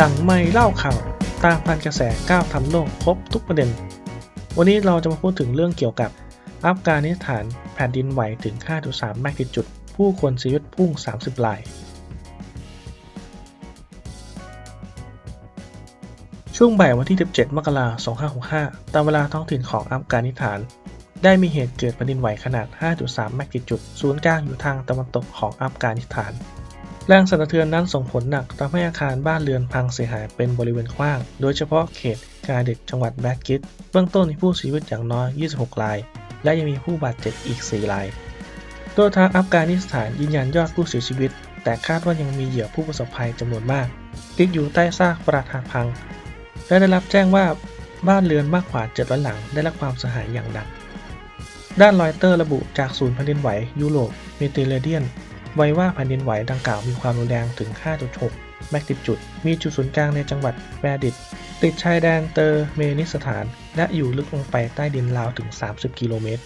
หลังไม่เล่าข่าวตามพันกระแสก้าวทำโลกครบทุกประเด็น วันนี้เราจะมาพูดถึงเรื่องเกี่ยวกับอัฟกานิสถานแผ่นดินไหวถึง 5.3 แมกนิจูดผู้คนเสียชีวิตพุ่ง 30 ราย ช่วงบ่ายวันที่ 17 มกราคม 2565 ตามเวลาท้องถิ่นของอัฟกานิสถาน ได้มีเหตุเกิดแผ่นดินไหวขนาด 5.3 แมกนิจูดศูนย์กลางอยู่ทางตะวันตกของอัฟกานิสถาน แรงสั่นสะเทือนนั้นส่งผลหนักทำให้อาคารบ้านเรือนพังเสียหายเป็นบริเวณกว้าง โดยเฉพาะเขตกาเด็ดจังหวัดแบดกิตเบื้องต้นมีผู้เสียชีวิตอย่างน้อย 26 ราย และยังมีผู้บาดเจ็บอีก 4 ราย โดยทางอัฟกานิสถานยืนยันยอดผู้เสียชีวิต แต่คาดว่ายังมีเหยื่อผู้ประสบภัยจำนวนมาก ติดอยู่ใต้ซากปรักหักพัง และได้รับแจ้งว่าบ้านเรือนมากกว่า700หลังได้รับความเสียหายอย่างหนักด้านรอยเตอร์ระบุจากศูนย์แผ่นดินไหวยุโรปเมดิเตเรเนียน ไว้ว่าแผ่นดินไหวดังกล่าวมีความรุนแรงถึง 5.6 แมกนิจูด มีจุดศูนย์กลางในจังหวัดแวดิต ติดชายแดนเตอร์เมนิสถาน และอยู่ลึกลงไปใต้ดินราวถึง 30 กิโลเมตร